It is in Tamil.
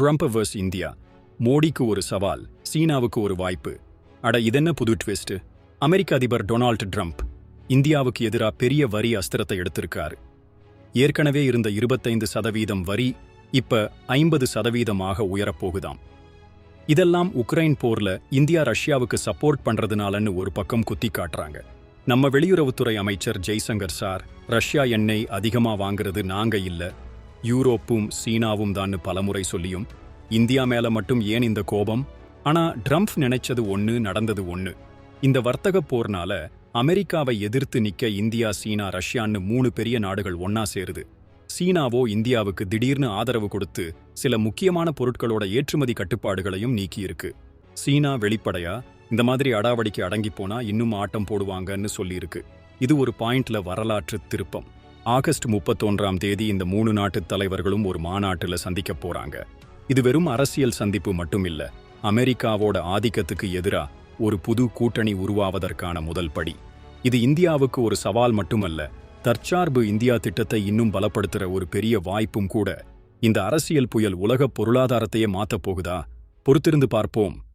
ட்ரம்ப் வர்ஸ் இந்தியா மோடிக்கு ஒரு சவால் சீனாவுக்கு ஒரு வாய்ப்பு. அட இதென்ன புது ட்விஸ்ட் அமெரிக்க அதிபர் டொனால்ட் ட்ரம்ப் இந்தியாவுக்கு எதிரா பெரிய வரி அஸ்திரத்தை எடுத்திருக்காரு. ஏற்கனவே இருந்த இருபத்தைந்து சதவீதம் வரி இப்ப ஐம்பது சதவீதமாக உயரப்போகுதாம் இதெல்லாம் உக்ரைன் போர்ல இந்தியா ரஷ்யாவுக்கு சப்போர்ட் பண்றதுனாலன்னு ஒரு பக்கம் குத்தி காட்டுறாங்க. நம்ம வெளியுறவுத்துறை அமைச்சர் ஜெய்சங்கர் சார் ரஷ்யா எண்ணெய் அதிகமா வாங்குறது நாங்க இல்ல. யூரோப்பும் சீனாவும் தான்னு பலமுறை சொல்லியும் இந்தியா மேல மட்டும் ஏன் இந்த கோபம்? ஆனா ட்ரம்ப் நினைச்சது ஒண்ணு நடந்தது ஒண்ணு. இந்த வர்த்தக போர்னால அமெரிக்காவை எதிர்த்து நிக்க இந்தியா சீனா ரஷ்யான்னு மூணு பெரிய நாடுகள் ஒன்னா சேருது. சீனாவோ இந்தியாவுக்கு திடீர்னு ஆதரவு கொடுத்து சில முக்கியமான பொருட்களோட ஏற்றுமதி கட்டுப்பாடுகளையும் நீக்கியிருக்கு. சீனா வெளிப்படையா இந்த மாதிரி அடாவடிக்கு அடங்கி போனா இன்னும் ஆட்டம் போடுவாங்கன்னு சொல்லியிருக்கு. இது ஒரு பாயிண்ட்ல வரலாற்று திருப்பம். ஆகஸ்ட் முப்பத்தொன்றாம் தேதி இந்த மூணு நாட்டு தலைவர்களும் ஒரு மாநாட்டுல சந்திக்க போறாங்க. இது வெறும் அரசியல் சந்திப்பு மட்டும் இல்ல அமெரிக்காவோட ஆதிக்கத்துக்கு எதிரா ஒரு புது கூட்டணி உருவாவதற்கான முதல் படி. இது இந்தியாவுக்கு ஒரு சவால் மட்டுமல்ல தற்சார்பு இந்தியா திட்டத்தை இன்னும் பலப்படுத்துற ஒரு பெரிய வாய்ப்பும் கூட இந்த அரசியல் புயல் உலக பொருளாதாரத்தையே மாத்தப் போகுதா? பொறுத்திருந்து பார்ப்போம்.